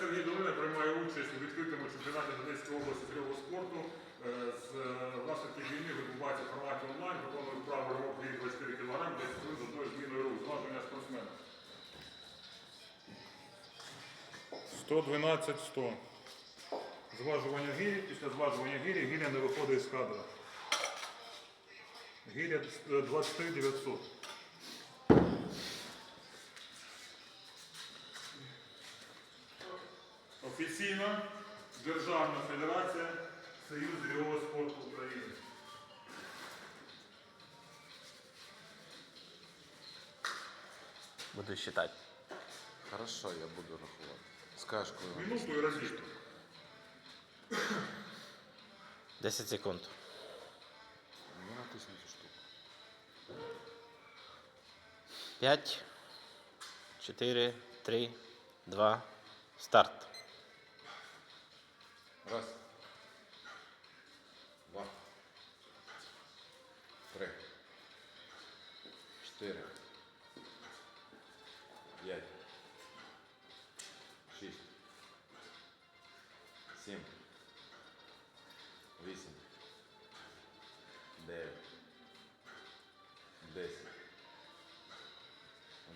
Сергій Долина приймаю участь у відкритому чемпіонаті Донецької області з льового спорту. Е, З е, наслідків війни відбувається в форматі онлайн, виконую вправу ривок 24 кг, 10 хвилин з одною зміною рук. Зважування спортсмена. 112 100. Зважування гірі. Після зважування гірі гіря не виходить з кадра. Гіря е, 23 900. Офіційна Державна Федерація Союз льового спорту України. Буду считать. Хорошо, я буду рахувати. Скажеш, коли. Минуту і розліт. 10 секунд. Ну, натиснути штуку. 5, 4, 3, 2, старт.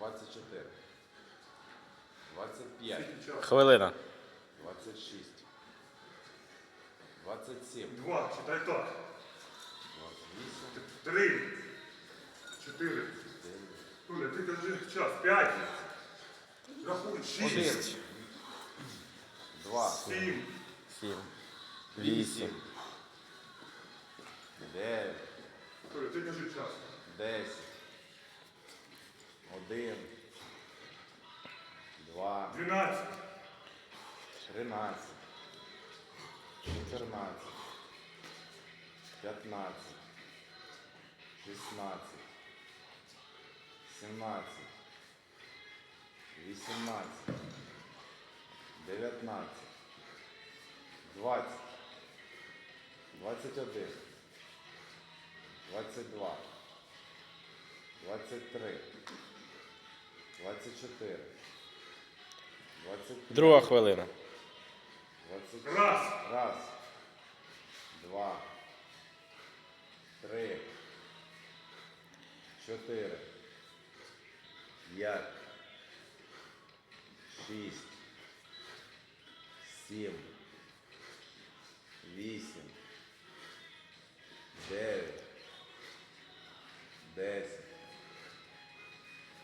24, 25, Хвилина. 26, 27, Два. Читай так. 28, Три. Чотири. 9, Туля, ти кажи час. П'ять. Рахуй. Шість. 1, 2, Сім. 7, 8, 9, Туля, ти кажи час. 10, 1, 2, Дванадцять. 13, 14, 15, 16, 17, 18, 19, 20, 21, 22, 23, 24, 25, Друга хвилина. 20, Раз. Раз, два, три, чотири, п'ять, шість, сім, вісім, дев'ять, десять,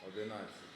одинадцять,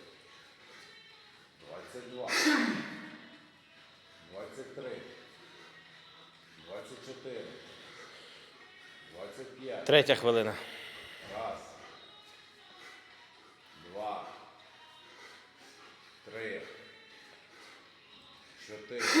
Третя хвилина. Раз. Два. Три. Чотири.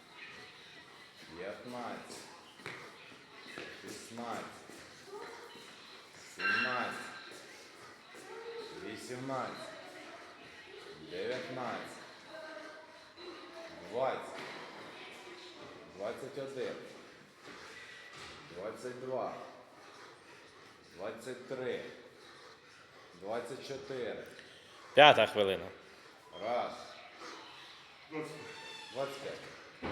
П'ятнадцять. Шістнадцять. Сімнадцять. Вісімнадцять. Дев'ятнадцять. Двадцять. Двадцять один. Двадцять два. Двадцять три. Двадцять чотири. П'ята хвилина. Раз. 25.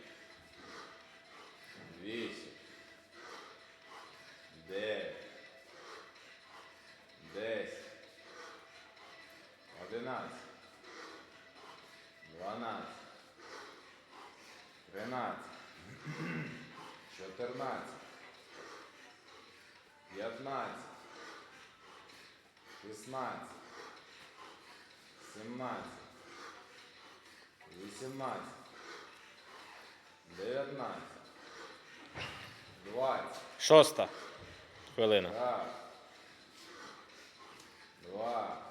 11, 12, 13, 14, 15, 16, 17, 18, 19, 20. Шоста хвилина. Так. Два.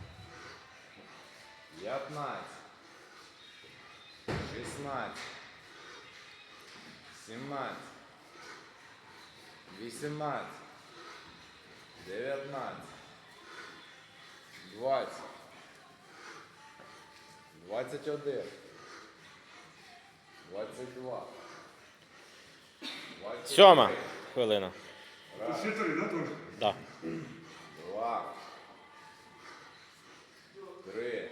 П'ятнадцять. Шістнадцять. Сімнадцять. Вісімнадцять. Дев'ятнадцять. Двадцять. Двадцять один. Двадцять два. Двадцять Сьома хвилина. Тут три, да, теж? Да. Два. Три.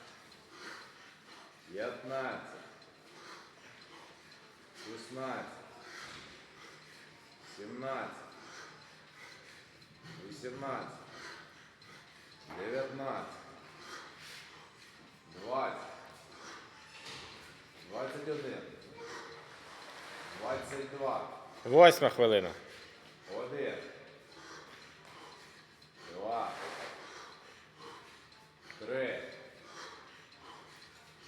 П'ятнадцять. Шістнадцять. Сімнадцять. Вісімнадцять. Дев'ятнадцять. Двадцять. Двадцять один. Двадцять два. Восьма хвилина. Один. Два. Три.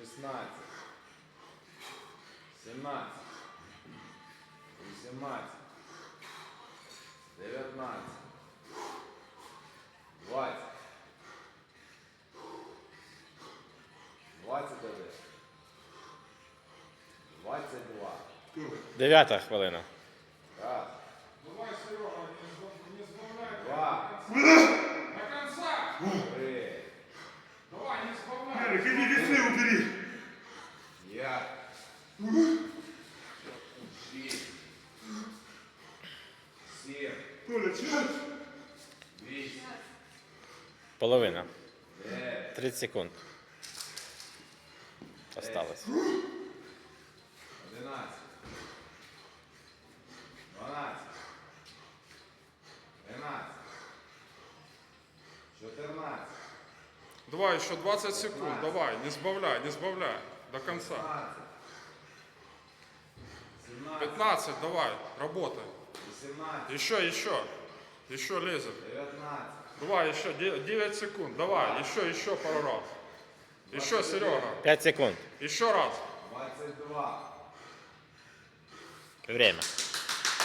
Шістнадцять. Сімнадцять. Вісімнадцять. Дев'ятнадцять. Двадцять. Двадцять один. 22. Дев'ята хвилина. Раз. Давай, Серега, не сбав- Два. До конца. Три. Давай, не сбавляй. Ерик, іди віси убери. П'ять. Шість. Сім. Толя, чого? Вісім. Половина. Дев'ять. 30 секунд. Осталось. Одинадцять. Дванадцять. Тринадцять. Чотирнадцять. Давай, еще 20 секунд. Давай, не сбавляй, не сбавляй. До конца. П'ятнадцять. Сімнадцять. 15, давай, работай. Еще, еще. Еще лезет. Дев'ятнадцять. Давай, еще 9 секунд. Давай, еще, еще пару раз. Еще, Серега. 5 секунд. Еще раз. Двадцять два. Время.